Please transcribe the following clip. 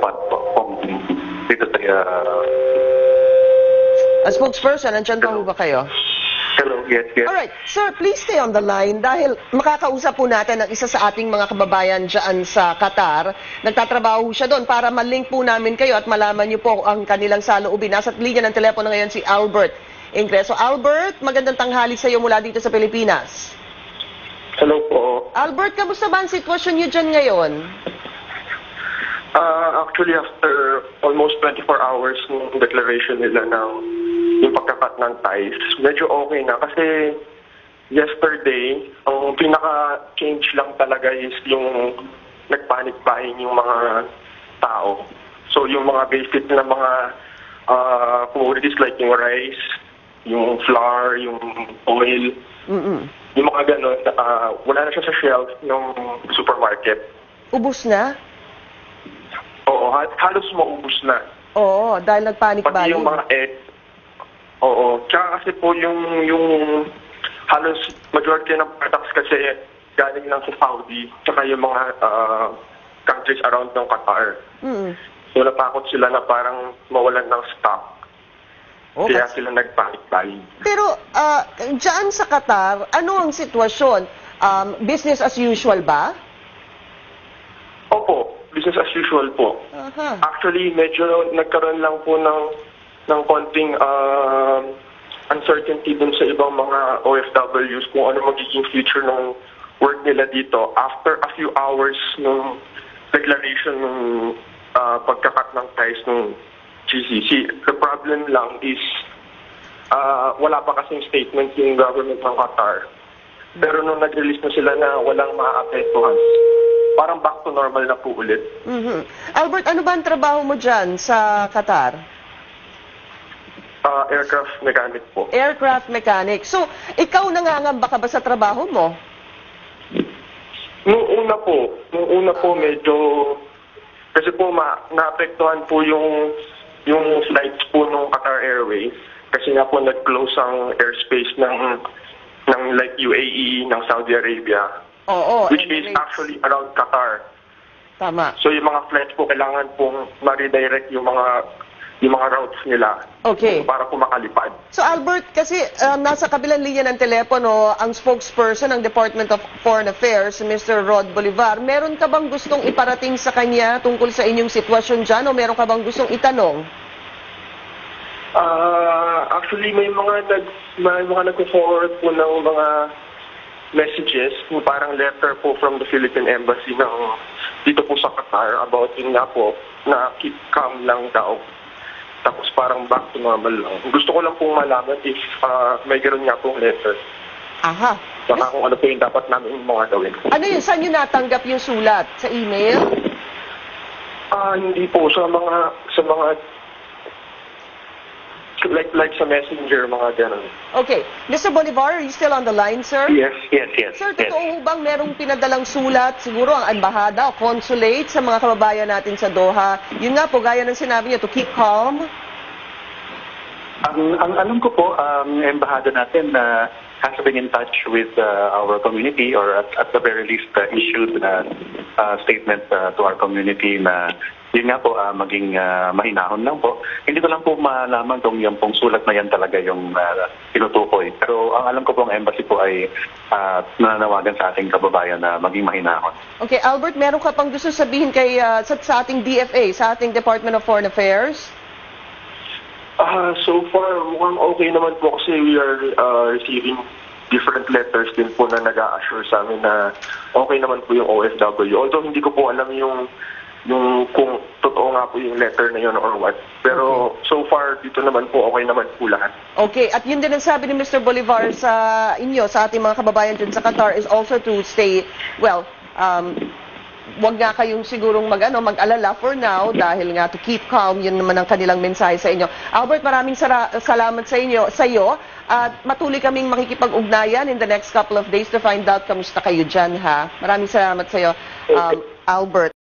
fund from dito sa uh, A spokesperson, nandyan pa ba kayo? hello yes yes Alright, sir, please stay on the line dahil makakausap po natin ang isa sa ating mga kababayan dyan sa Qatar. Nagtatrabaho siya doon para malink po namin kayo at malaman niyo po ang kanilang saloobin. Nasa linya ng telepono ngayon si Albert Ingreso. Albert, magandang tanghali sa iyo mula dito sa Pilipinas. hello po Albert, kamusta ba ang sitwasyon niyo dyan ngayon? Uh, actually, after almost 24 hours ng declaration nila ng yung pagkakat ng ties, medyo okay na. Kasi yesterday, ang pinaka-change lang talaga is yung nagpanic buying yung mga tao. So yung mga basic na mga uh, commodities like yung rice, yung flour, yung oil, Mm-mm. yung mga ganun, uh, wala na siya sa shelf ng supermarket. Ubus na? Oo, ha- halos maubos na. Oo, dahil nagpanic Pati yung mga egg. Oo. Tsaka kasi po yung, yung halos majority ng products kasi galing lang sa Saudi. Tsaka yung mga ah, countries around ng Qatar. Mm-mm. So natakot sila na parang mawalan ng stock. Oh, Kaya sila nag-panic buying. Pero ah, dyan sa Qatar, ano ang sitwasyon? Um, business as usual ba? Business as usual po. Aha. Actually, medyo nagkaroon lang po ng ng konting um, uncertainty dun sa ibang mga OFWs kung ano magiging future ng work nila dito after a few hours ng declaration ng uh, pagkakat ng ties ng GCC. The problem lang is uh, wala pa kasing statement yung government ng Qatar. Pero nung nag-release na sila na walang maapektuhan, parang back to normal na po ulit. Mhm. Albert, ano ba ang trabaho mo dyan sa Qatar? Uh, aircraft mechanic po. Aircraft mechanic. So, ikaw nangangamba ka ba sa trabaho mo? Nung una po, nung una po medyo, kasi po ma, naapektuhan po yung, yung flights po ng Qatar Airways. Kasi nga po nag-close ang airspace ng, ng like UAE, ng Saudi Arabia. Oo. Which is Emirates. actually around Qatar. Tama. So yung mga flights po kailangan pong ma-redirect yung mga yung mga routes nila Okay. para po makalipad. So Albert, kasi um, nasa kabilang linya ng telepono ang spokesperson ng Department of Foreign Affairs, Mr. Rod Bolivar. Meron ka bang gustong iparating sa kanya tungkol sa inyong sitwasyon dyan o meron ka bang gustong itanong? Ah, actually may mga nag may mga nagko-forward po ng mga messages, yung parang letter po from the Philippine Embassy ng dito po sa Qatar about yun nga po na keep calm lang daw. Tapos parang back to normal lang. Gusto ko lang pong malaman if ah, may gano'n nga pong letter. Aha. Saka kung ano po yung dapat namin mga gawin. Ano yun? Saan nyo natanggap yung sulat? Sa email? Ah, hindi po sa mga sa mga like like sa messenger mga ganun. Okay. Mr. Bolivar, are you still on the line, sir? Yes, yes, yes. Sir, totoo ho bang merong pinadalang sulat, siguro ang embahada o consulate sa mga kababayan natin sa Doha? Yun nga po, gaya ng sinabi niyo, to keep calm. Ang, ang alam ko po, ang embahada natin na has been in touch with uh, our community or at, at the very least uh, issued uh, uh, statement uh, to our community na yun nga po, uh, maging uh, mahinahon lang po. Hindi ko lang po malaman kung yung pong sulat na yan talaga yung uh, tinutukoy. Pero ang alam ko po, ang embassy po ay uh, nananawagan sa ating kababayan na maging mahinahon. Okay, Albert, meron ka pang gusto sabihin kay, ah, sa, sa ating DFA, sa ating Department of Foreign Affairs? Ah, so far, mukhang okay naman po kasi we are uh, receiving different letters din po na nag-a-assure sa amin na okay naman po yung OFW. Although hindi ko po alam yung yung kung totoo nga po yung letter na yun or what. Pero so far, dito naman po, okay naman po lahat. Okay, at yun din ang sabi ni Mr. Bolivar sa inyo, sa ating mga kababayan dyan sa Qatar, is also to stay, well, um, wag nga kayong sigurong mag, ano, mag-alala for now dahil nga to keep calm, yun naman ang kanilang mensahe sa inyo. Albert, maraming sara- salamat sa inyo, sa iyo at matuloy kaming makikipag-ugnayan in the next couple of days to find out kamusta kayo dyan, ha? Maraming salamat sa iyo, um, Albert.